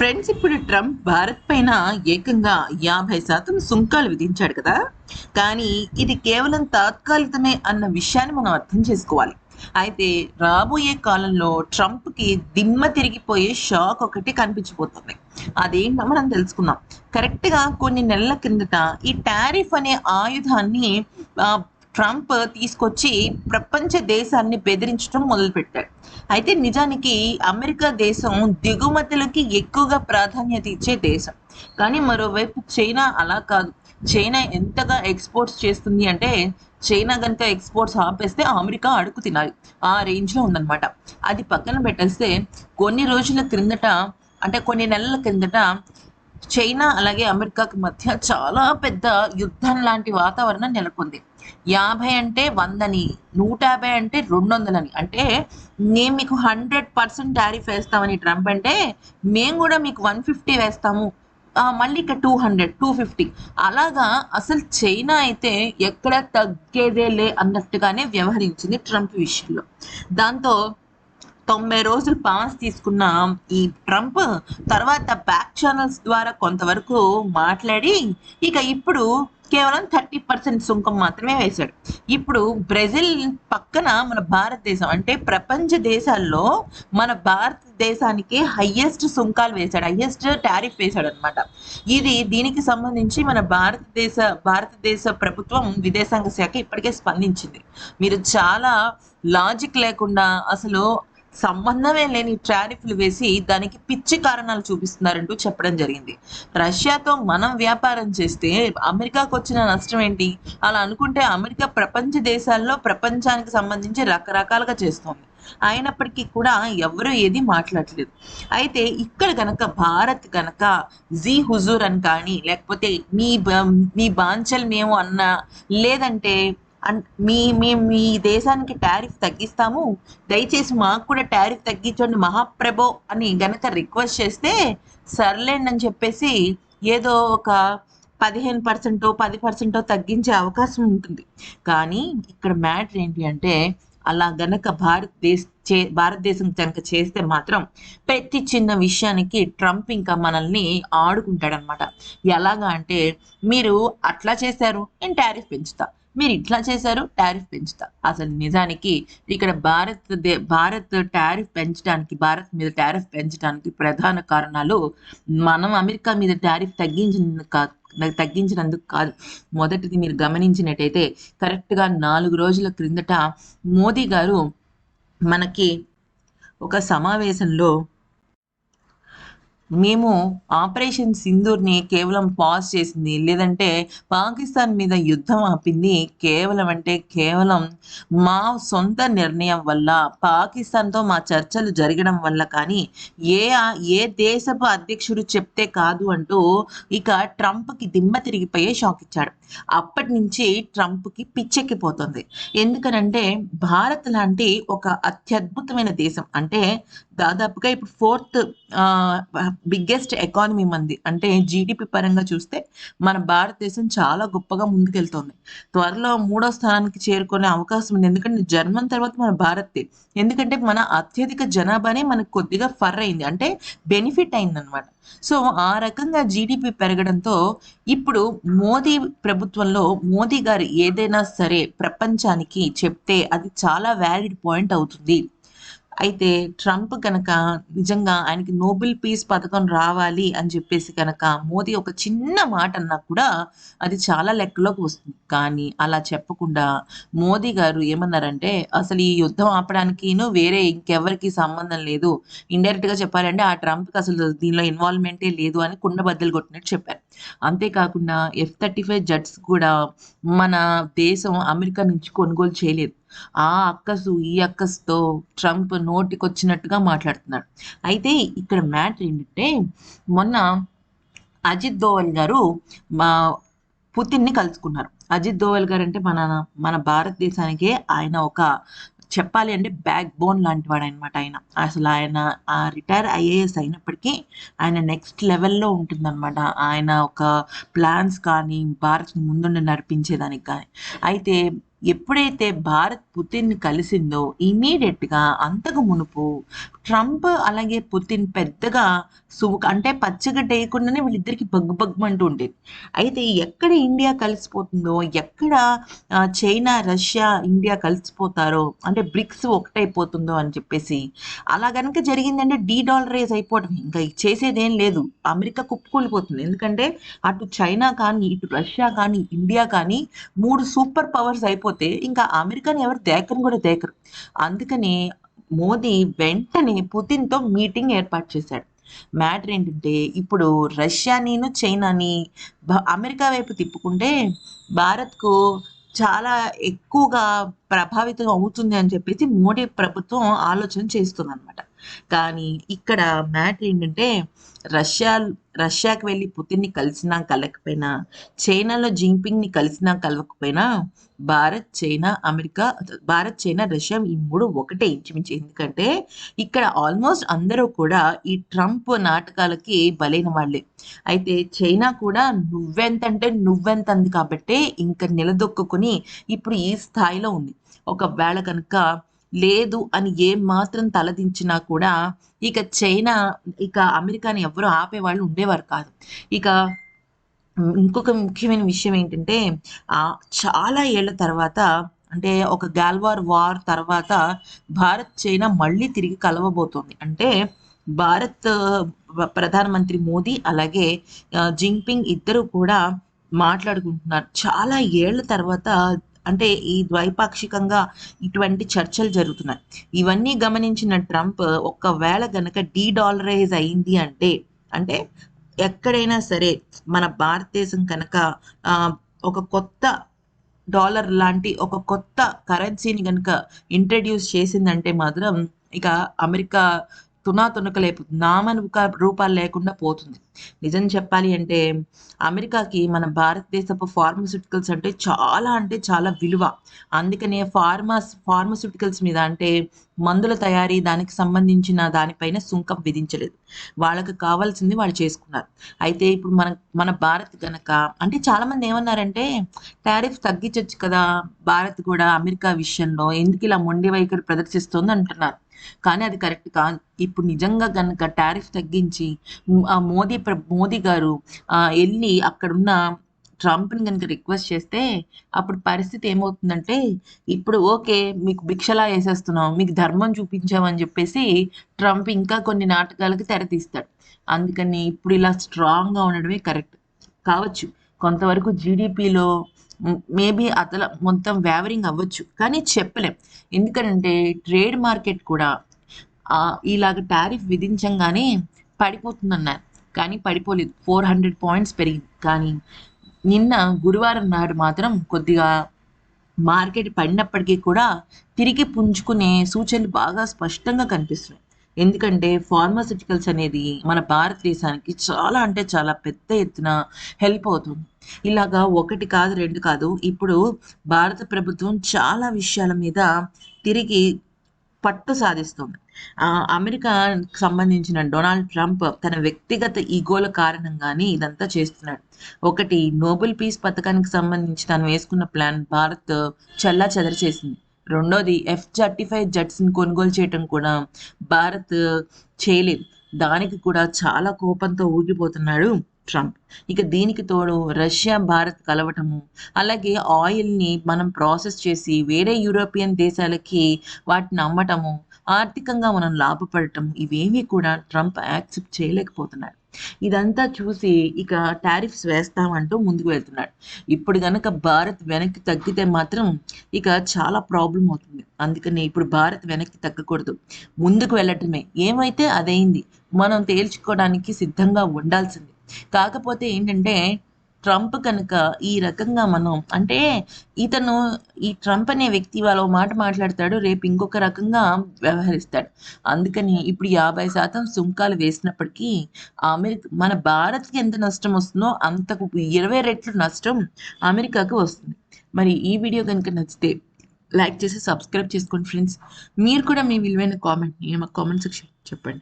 Friends ఇప్పుడు Trump Bharat పైన ఏకంగా యాభై శాతం సుంకాలు విధించాడు కదా. కానీ ఇది కేవలం తాత్కాలికమే అన్న విషయాన్ని మనం అర్థం చేసుకోవాలి. అయితే రాబోయే కాలంలో ట్రంప్కి దిమ్మ తిరిగిపోయే షాక్ ఒకటి కనిపించిపోతుంది. అదేంటో మనం తెలుసుకుందాం. కరెక్ట్గా కొన్ని నెలల కిందట ఈ టారిఫ్ అనే ఆయుధాన్ని ట్రంప్ తీసుకొచ్చి ప్రపంచ దేశాన్ని బెదిరించడం మొదలుపెట్టాడు అయితే నిజానికి అమెరికా దేశం దిగుమతులకి ఎక్కువగా ప్రాధాన్యత ఇచ్చే దేశం. కానీ మరోవైపు చైనా అలా కాదు. చైనా ఎంతగా ఎక్స్పోర్ట్స్ చేస్తుంది అంటే చైనా కనుక ఎక్స్పోర్ట్స్ ఆపేస్తే అమెరికా అడుగు తినాలి. ఆ రేంజ్లో ఉందన్నమాట. అది పక్కన పెట్టేస్తే కొన్ని రోజుల క్రిందట అంటే కొన్ని నెలల కిందట చైనా అలాగే అమెరికాకి మధ్య చాలా పెద్ద యుద్ధం లాంటి వాతావరణం నెలకొంది. యాభై అంటే వందని నూట యాభై అంటే రెండు వందలని అంటే మేము మీకు హండ్రెడ్ పర్సెంట్ టారిఫ్ వేస్తామని ట్రంప్ అంటే మేము కూడా మీకు వన్ ఫిఫ్టీ వేస్తాము. మళ్ళీ ఇక్కడ టూ హండ్రెడ్ టూ ఫిఫ్టీ. అలాగా అసలు చైనా అయితే ఎక్కడ తగ్గేదే లే అన్నట్టుగానే వ్యవహరించింది ట్రంప్ విషయంలో. దాంతో తొంభై రోజులు పాస్ తీసుకున్న ఈ ట్రంప్ తర్వాత బ్యాక్ ఛానల్స్ ద్వారా కొంతవరకు మాట్లాడి ఇక ఇప్పుడు కేవలం థర్టీ పర్సెంట్ సుంకం మాత్రమే వేశాడు. ఇప్పుడు బ్రెజిల్ పక్కన మన భారతదేశం అంటే ప్రపంచ దేశాల్లో మన భారతదేశానికి హయ్యెస్ట్ సుంకాలు వేశాడు హయ్యెస్ట్ టారిఫ్ వేశాడు అనమాట ఇది దీనికి సంబంధించి మన భారతదేశ భారతదేశ ప్రభుత్వం విదేశాంగ శాఖ ఇప్పటికే స్పందించింది. మీరు చాలా లాజిక్ లేకుండా అసలు సంబంధమే లేని టారిఫ్లు వేసి దానికి పిచ్చి కారణాలు చూపిస్తున్నారంటూ చెప్పడం జరిగింది. రష్యాతో మనం వ్యాపారం చేస్తే అమెరికాకు వచ్చిన నష్టం ఏంటి? అలా అనుకుంటే అమెరికా ప్రపంచ దేశాల్లో ప్రపంచానికి సంబంధించి రకరకాలుగా చేస్తోంది. అయినప్పటికీ కూడా ఎవరు ఏది మాట్లాడలేదు. అయితే ఇక్కడ గనక భారత్ గనక జీ హుజూర్ అని కానీ లేకపోతే మీ మీ బాంచల్ మేము అన్న లేదంటే అండ్ మీ మేము మీ దేశానికి టారిఫ్ తగ్గిస్తాము. దయచేసి మాకు కూడా టారిఫ్ తగ్గించండి. మహాప్రభో అని గనక రిక్వెస్ట్ చేస్తే సర్లేండి అని చెప్పేసి ఏదో ఒక పదిహేను పర్సెంటో పది పర్సెంటో తగ్గించే అవకాశం ఉంటుంది. కానీ ఇక్కడ మ్యాటర్ ఏంటి అంటే అలా గనక భారతదేశ చే భారతదేశం కనుక చేస్తే మాత్రం ప్రతి చిన్న విషయానికి ట్రంప్ ఇంకా మనల్ని ఆడుకుంటాడనమాట ఎలాగా అంటే మీరు అట్లా చేశారు నేను టారిఫ్ పెంచుతా. మీరు ఇట్లా చేశారు టారిఫ్ పెంచుతా. అసలు నిజానికి ఇక్కడ భారత్ దే భారత్ టారిఫ్ పెంచడానికి భారత్ మీద టారిఫ్ పెంచడానికి ప్రధాన కారణాలు మనం అమెరికా మీద టారిఫ్ తగ్గించిన తగ్గించినందుకు కాదు. మొదటిది మీరు గమనించినట్టయితే కరెక్ట్గా నాలుగు రోజుల క్రిందట మోదీ గారు మనకి ఒక సమావేశంలో మేము ఆపరేషన్ సింధూర్ని కేవలం పాజ్ చేసింది. లేదంటే పాకిస్తాన్ మీద యుద్ధం ఆపింది. కేవలం అంటే కేవలం మా సొంత నిర్ణయం వల్ల పాకిస్తాన్తో మా చర్చలు జరగడం వల్ల కానీ ఏ ఏ దేశపు అధ్యక్షుడు చెప్తే కాదు అంటూ ఇక ట్రంప్కి దిమ్మ తిరిగిపోయే షాక్ ఇచ్చాడు. అప్పటి నుంచి ట్రంప్కి పిచ్చెక్కిపోతుంది. ఎందుకనంటే భారత్ లాంటి ఒక అత్యద్భుతమైన దేశం. అంటే దాదాపుగా ఇప్పుడు ఫోర్త్ బిగ్గెస్ట్ ఎకానమీ మంది. అంటే జీడిపి పరంగా చూస్తే మన భారతదేశం చాలా గొప్పగా ముందుకెళ్తోంది. త్వరలో మూడో స్థానానికి చేరుకునే అవకాశం ఉంది. ఎందుకంటే జర్మన్ తర్వాత మన భారత్ ఎందుకంటే మన అత్యధిక జనాభానే మనకు కొద్దిగా ఫర్ అయింది. అంటే బెనిఫిట్ అయిందనమాట సో ఆ రకంగా జీడిపి పెరగడంతో ఇప్పుడు మోదీ ప్రభుత్వంలో మోదీ గారు ఏదైనా సరే ప్రపంచానికి చెప్తే అది చాలా వ్యాలిడ్ పాయింట్ అవుతుంది. అయితే ట్రంప్ కనుక నిజంగా ఆయనకి నోబెల్ పీస్ పథకం రావాలి అని చెప్పేసి కనుక మోదీ ఒక చిన్న మాట అన్నా కూడా అది చాలా లెక్కలోకి వస్తుంది. కానీ అలా చెప్పకుండా మోదీ గారు ఏమన్నారంటే అసలు ఈ యుద్ధం ఆపడానికిను వేరే ఇంకెవరికి సంబంధం లేదు. ఇండైరెక్ట్గా చెప్పాలంటే ఆ ట్రంప్కి అసలు దీనిలో ఇన్వాల్వ్మెంటే లేదు అని కుండ బద్దలు కొట్టినట్టు చెప్పారు. అంతేకాకుండా ఎఫ్ థర్టీ ఫైవ్ జెట్స్ కూడా మన దేశం అమెరికా నుంచి కొనుగోలు చేయలేదు. ఆ అక్కసు ఈ అక్కసుతో ట్రంప్ నోటికొచ్చినట్టుగా మాట్లాడుతున్నాడు. అయితే ఇక్కడ మ్యాటర్ ఏంటంటే మొన్న అజిత్ దోవల్ గారు మా పుతిన్ని కలుసుకున్నారు. అజిత్ దోవల్ గారు అంటే మన మన భారతదేశానికే ఆయన ఒక చెప్పాలి అంటే బ్యాక్ బోన్ లాంటి వాడు అనమాట ఆయన. అసలు ఆయన ఆ రిటైర్ ఐఏఎస్ అయినప్పటికీ ఆయన నెక్స్ట్ లెవెల్లో ఉంటుందన్నమాట ఆయన ఒక ప్లాన్స్ కానీ భారత్ ముందుండి నడిపించేదానికి కానీ. అయితే ఎప్పుడైతే భారత్ పుతిన్ కలిసిందో ఇమీడియట్గా అంతకు మునుపు ట్రంప్ అలాగే పుతిన్ పెద్దగా సు అంటే పచ్చగడ్డ వేయకుండానే వీళ్ళిద్దరికి బగ్గు బగ్గుమంటూ ఉండేది. అయితే ఎక్కడ ఇండియా కలిసిపోతుందో ఎక్కడ చైనా రష్యా ఇండియా కలిసిపోతారో అంటే బ్రిక్స్ ఒకటైపోతుందో అని చెప్పేసి అలా కనుక జరిగిందంటే డీ డాలరైజ్ అయిపోవడం ఇంకా చేసేదేం లేదు. అమెరికా కుప్పకూలిపోతుంది. ఎందుకంటే అటు చైనా కానీ ఇటు రష్యా కానీ ఇండియా కానీ మూడు సూపర్ పవర్స్ లేకపోతే ఇంకా అమెరికాని ఎవరు దేకని కూడా దేకరు. అందుకని మోదీ వెంటనే పుతిన్తో మీటింగ్ ఏర్పాటు చేశాడు. మ్యాటర్ ఏంటంటే ఇప్పుడు రష్యానిను చైనాని అమెరికా వైపు తిప్పుకుంటే భారత్కు చాలా ఎక్కువగా ప్రభావితం అవుతుంది అని చెప్పేసి మోడీ ప్రభుత్వం ఆలోచన చేస్తుంది అనమాట కానీ ఇక్కడ మ్యాటర్ ఏంటంటే రష్యా రష్యాకి వెళ్ళి పుతిన్ని కలిసినా కలకపోయినా చైనాలో జింపింగ్ని కలిసినా కలవకపోయినా Bharat China America Bharat China Russia ఈ మూడు ఒకటే ఇంచుమించు. ఎందుకంటే ఇక్కడ ఆల్మోస్ట్ అందరూ కూడా ఈ ట్రంప్ నాటకాలకి బలైన వాళ్ళే. అయితే చైనా కూడా నువ్వెంత అంటే నువ్వెంత అంది కాబట్టి ఇంకా నిలదొక్కుని ఇప్పుడు ఈ స్థాయిలో ఉంది. ఒకవేళ కనుక లేదు అని ఏం మాత్రం తలదించినా కూడా ఇక చైనా ఇక అమెరికాని ఎవరు ఆపేవాళ్ళు ఉండేవారు కాదు. ఇక ఇంకొక ముఖ్యమైన విషయం ఏంటంటే చాలా ఏళ్ళ తర్వాత అంటే ఒక గాల్వార్ వార్ తర్వాత భారత్ చైనా మళ్ళీ తిరిగి కలవబోతోంది. అంటే భారత్ ప్రధానమంత్రి మోదీ అలాగే జింగ్పింగ్ ఇద్దరు కూడా మాట్లాడుకుంటున్నారు. చాలా ఏళ్ళ తర్వాత అంటే ఈ ద్వైపాక్షికంగా ఇటువంటి చర్చలు జరుగుతున్నాయి. ఇవన్నీ గమనించిన ట్రంప్ ఒక్కవేళ గనక డీ డాలరైజ్ అయింది అంటే అంటే ఎక్కడైనా సరే మన భారతదేశం కనుక ఆ, ఒక కొత్త డాలర్ లాంటి ఒక కొత్త కరెన్సీని కనుక ఇంట్రడ్యూస్ చేసిందంటే మాత్రం ఇక అమెరికా తునా లేపు నామనుక రూపాలు లేకుండా పోతుంది. నిజం చెప్పాలి అంటే అమెరికాకి మన భారతదేశపు ఫార్మస్యూటికల్స్ అంటే చాలా అంటే చాలా విలువ. అందుకనే ఫార్మాస్ ఫార్మస్యూటికల్స్ మీద అంటే మందుల తయారీ దానికి సంబంధించిన దానిపైన సుంకం విధించలేదు. వాళ్ళకి కావాల్సింది వాళ్ళు చేసుకున్నారు. అయితే ఇప్పుడు మన మన భారత్ గనక అంటే చాలా మంది ఏమన్నారంటే టారిఫ్ తగ్గించవచ్చు కదా భారత్ కూడా అమెరికా విషయంలో ఎందుకు ఇలా మొండి వైఖరి ప్రదర్శిస్తోంది అంటున్నారు. కానీ అది కరెక్ట్ కాదు. ఇప్పుడు నిజంగా గనక టారిఫ్ తగ్గించి ఆ మోదీ ప్ర- మోదీ గారు వెళ్ళి అక్కడున్న ట్రంప్ని కనుక రిక్వెస్ట్ చేస్తే అప్పుడు పరిస్థితి ఏమవుతుందంటే ఇప్పుడు ఓకే మీకు భిక్షలా వేసేస్తున్నాం మీకు ధర్మం చూపించామని చెప్పేసి ట్రంప్ ఇంకా కొన్ని నాటకాలకు తెరతీస్తాడు. అందుకని ఇప్పుడు ఇలా స్ట్రాంగ్గా ఉండడమే కరెక్ట్ కావచ్చు. కొంతవరకు జీడిపిలో మేబీ అతల మొత్తం వ్యావరింగ్ అవ్వచ్చు. కానీ చెప్పలేం. ఎందుకంటే ట్రేడ్ మార్కెట్ కూడా ఇలాగ టారిఫ్ విధించంగానే పడిపోతుందన్నారు. కానీ పడిపోలేదు. ఫోర్ హండ్రెడ్ పాయింట్స్ పెరిగింది. కానీ నిన్న గురువారం నాడు మాత్రం కొద్దిగా మార్కెట్ పడినప్పటికీ కూడా తిరిగి పుంజుకునే సూచనలు బాగా స్పష్టంగా కనిపిస్తున్నాయి. ఎందుకంటే ఫార్మాసిటికల్స్ అనేది మన భారతదేశానికి చాలా అంటే చాలా పెద్ద ఎత్తున హెల్ప్ అవుతుంది. ఇలాగా ఒకటి కాదు రెండు కాదు ఇప్పుడు భారత ప్రభుత్వం చాలా విషయాల మీద తిరిగి పట్టు సాధిస్తుంది. ఆ, అమెరికాకి సంబంధించిన డొనాల్డ్ ట్రంప్ తన వ్యక్తిగత ఈగోల కారణంగానే ఇదంతా చేస్తున్నాడు. ఒకటి నోబెల్ పీస్ పథకానికి సంబంధించి తను వేసుకున్న ప్లాన్ భారత్ చల్లా చెదర చేసింది రెండోది ఎఫ్ థర్టీ ఫైవ్ జెట్స్ని కొనుగోలు చేయటం కూడా భారత్ చేయలేదు. దానికి కూడా చాలా కోపంతో ఊగిపోతున్నాడు ట్రంప్. ఇక దీనికి తోడు రష్యా భారత్ కలవటము అలాగే ఆయిల్ని మనం ప్రాసెస్ చేసి వేరే యూరోపియన్ దేశాలకి వాటిని అమ్మటము ఆర్థికంగా మనం లాభపడటం ఇవేమీ కూడా ట్రంప్ యాక్సెప్ట్ చేయలేకపోతున్నాడు. ఇదంతా చూసి ఇక టారిఫ్స్ వేస్తామంటూ ముందుకు వెళ్తున్నాడు. ఇప్పుడు గనక భారత్ వెనక్కి తగ్గితే మాత్రం ఇక చాలా ప్రాబ్లం అవుతుంది. అందుకని ఇప్పుడు భారత్ వెనక్కి తగ్గకూడదు. ముందుకు వెళ్ళటమే. ఏమైతే అదైంది. మనం తేల్చుకోవడానికి సిద్ధంగా ఉండాల్సింది. కాకపోతే ఏంటంటే ట్రంప్ కనుక ఈ రకంగా మనం అంటే ఇతను ఈ ట్రంప్ అనే వ్యక్తి వాళ్ళ మాట మాట్లాడతాడు రేపు ఇంకొక రకంగా వ్యవహరిస్తాడు. అందుకని ఇప్పుడు యాభై శాతం సుంకాలు వేసినప్పటికీ అమెరికా మన భారత్కి ఎంత నష్టం వస్తుందో అంతకు ఇరవై రెట్లు నష్టం అమెరికాకు వస్తుంది. మరి ఈ వీడియో కనుక నచ్చితే లైక్ చేసి సబ్స్క్రైబ్ చేసుకోండి ఫ్రెండ్స్. మీరు కూడా మీ విలువైన కామెంట్ని మా కామెంట్ సెక్షన్ చెప్పండి.